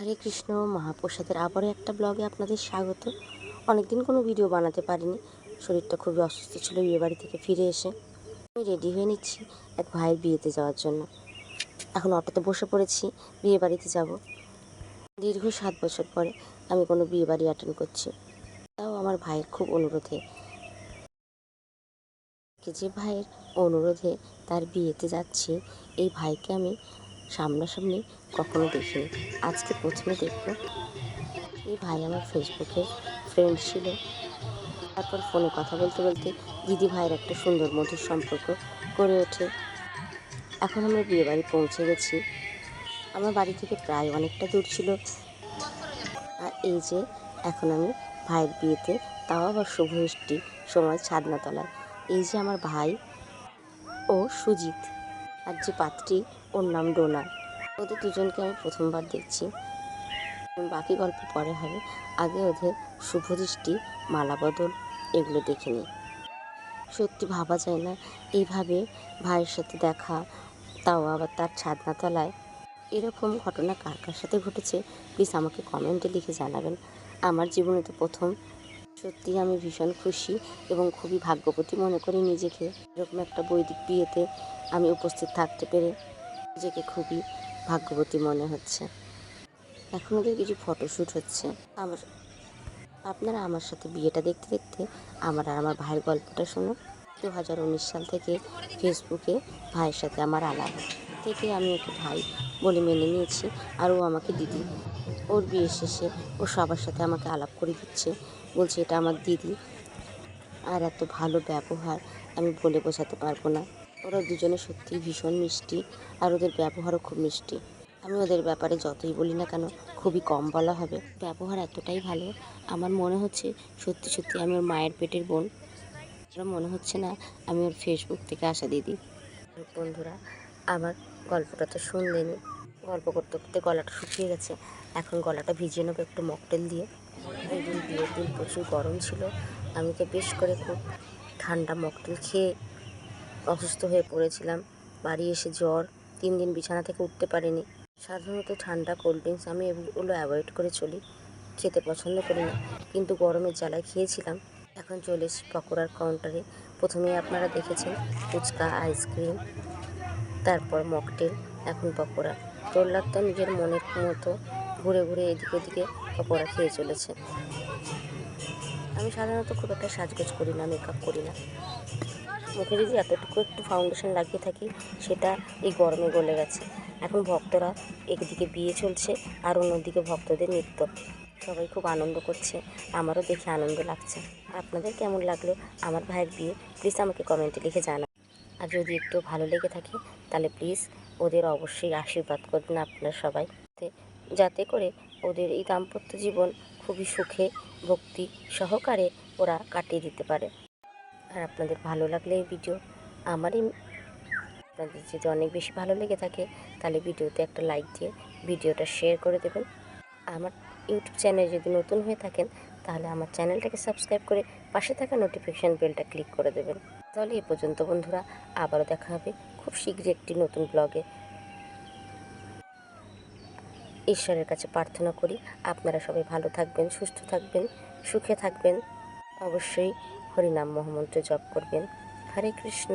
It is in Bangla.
হরে কৃষ্ণ, মহাপ্রসাদের আবারও একটা ব্লগে আপনাদের স্বাগত। অনেকদিন কোনো ভিডিও বানাতে পারিনি, শরীরটা খুবই অসুস্থ ছিল, বিয়ে বাড়ি থেকে ফিরে এসে আমি রেডি হয়ে নিচ্ছি এক ভাইয়ের বিয়েতে যাওয়ার জন্য। এখন অটোতে বসে পড়েছি, বিয়ে বাড়িতে যাব। দীর্ঘ সাত বছর পরে আমি কোনো বিয়ে বাড়ি অ্যাটেন্ড করছি। তাও আমার ভাইয়ের খুব অনুরোধে। যে ভাইয়ের অনুরোধে তার বিয়েতে যাচ্ছি, এই ভাইকে আমি সামনাসামনি কখনো দেখিনি। আজকে প্রথমে দেখব। এই ভাই আমার ফেসবুকে ফ্রেন্ড ছিল। তারপর ফোনে কথা বলতে বলতে দিদি ভাইয়ের একটা সুন্দর মধুর সম্পর্ক গড়ে ওঠে। এখন আমরা বিয়ে বাড়ি পৌঁছে গেছি। আমার বাড়ি থেকে প্রায় অনেকটা দূর ছিল। আর এই যে এখন আমি ভাইয়ের বিয়েতে তাও আবার শুভষ্টি সময় ছাদনাতলায়। এই যে আমার ভাই ও সুজিত। আর যে পাত্রী ওর নাম ডোনা। ওদের দুজনকে আমি প্রথমবার দেখছি। বাকি গল্প পরে হবে। আগে ওদের শুভদৃষ্টি মালা বদল, এগুলো দেখে নিই। সত্যি ভাবা যায় না, এইভাবে ভাইয়ের সাথে দেখা, তাও আবার তার ছাদনাতলায়। এরকম ঘটনা কার কার সাথে ঘটেছে প্লিজ আমাকে কমেন্টে লিখে জানাবেন। আমার জীবনে তো প্রথম। সত্যি আমি ভীষণ খুশি এবং খুবই ভাগ্যবতী মনে করি নিজেকে। এরকম একটা বৈদিক বিয়েতে আমি উপস্থিত থাকতে পেরে। নিজেকে খুবই ভাগ্যবতী মনে হচ্ছে। এখন ওদের কিছু ফটোশ্যুট হচ্ছে। আমার, আপনারা আমার সাথে বিয়েটা দেখতে দেখতে আমার আর আমার ভাইয়ের গল্পটা শুনুন। দু হাজার উনিশ সাল থেকে ফেসবুকে ভাইয়ের সাথে আমার আলাপ থেকে আমি ওকে ভাই বলে মেনে নিয়েছি আর ও আমাকে দিদি। ওর বিয়ে শেষে ও সবার সাথে আমাকে আলাপ করে দিচ্ছে। বলছে, এটা আমার দিদি। আর এত ভালো ব্যবহার আমি বলে বোঝাতে পারব না। ওরা দুজনে সত্যি ভীষণ মিষ্টি, আর ওদের ব্যবহারও খুব মিষ্টি। আমি ওদের ব্যাপারে যতই বলি না কেন, খুবই কম বলা হবে। ব্যবহার এতটাই ভালো, আমার মনে হচ্ছে সত্যি সত্যি আমি ওর মায়ের পেটের বোন। আমার মনে হচ্ছে না আমি ওর ফেসবুক থেকে আসা দিদি। বন্ধুরা, আমার গল্পটা তো শুনলেনি গল্প করতে করতে গলাটা শুকিয়ে গেছে। এখন গলাটা ভিজিয়ে নেব একটু মকটেল দিয়ে। এই দিন দিন প্রচুর গরম ছিল। আমি তো বেশ করে খুব ঠান্ডা মকটেল খেয়ে অসুস্থ হয়ে পড়েছিলাম। বাড়ি এসে জ্বর, তিন দিন বিছানা থেকে উঠতে পারিনি। সাধারণত ঠান্ডা কোল্ড ড্রিঙ্কস আমি এগুলো অ্যাভয়েড করে চলি। খেতে পছন্দ করি না, কিন্তু গরমের জ্বালায় খেয়েছিলাম। এখন চলে এসেছি পকোড়ার কাউন্টারে প্রথমেই আপনারা দেখেছেন ফুচকা আইসক্রিম তারপর মকটেল এখন পকোড়া। প্রহ্লাদ তো নিজের মনের মতো ঘুরে ঘুরে এদিক ওদিকে পকোড়া খেয়ে চলেছে। আমি সাধারণত খুব একটা সাজগোজ করি না মেকআপ করি না। মুখে যদি এতটুকু একটু ফাউন্ডেশন লাগিয়ে থাকি, সেটা এই গরমে গলে গেছে। এখন ভক্তরা একদিকে বিয়ে চলছে আর অন্যদিকে ভক্তদের নৃত্য। সবাই খুব আনন্দ করছে, আমারও দেখে আনন্দ লাগছে। আপনাদের কেমন লাগল আমার ভাইয়ের বিয়ে? প্লিজ আমাকে কমেন্টে লিখে জানান। আর যদি একটু ভালো লেগে থাকে, তাহলে প্লিজ ওদের অবশ্যই আশীর্বাদ করবেন আপনারা সবাই। যাতে করে ওদের এই দাম্পত্য জীবন খুবই সুখে, ভক্তি সহকারে ওরা কাটিয়ে দিতে পারে। আর আপনাদের ভালো লাগলে এই ভিডিও আমারই আপনাদের যদি অনেক বেশি ভালো লেগে থাকে, তাহলে ভিডিওতে একটা লাইক দিয়ে ভিডিওটা শেয়ার করে দেবেন। আমার ইউটিউব চ্যানেল যদি নতুন হয়ে থাকেন, তাহলে আমার চ্যানেলটাকে সাবস্ক্রাইব করে পাশে থাকা নোটিফিকেশান বেলটা ক্লিক করে দেবেন। তাহলে এ পর্যন্ত বন্ধুরা, আবারও দেখা হবে খুব শীঘ্রই একটি নতুন ব্লগে ঈশ্বরের কাছে প্রার্থনা করি, আপনারা সবাই ভালো থাকবেন, সুস্থ থাকবেন, সুখে থাকবেন। অবশ্যই হরিনাম মহামন্ত্র জপ করবেন। হরে কৃষ্ণ।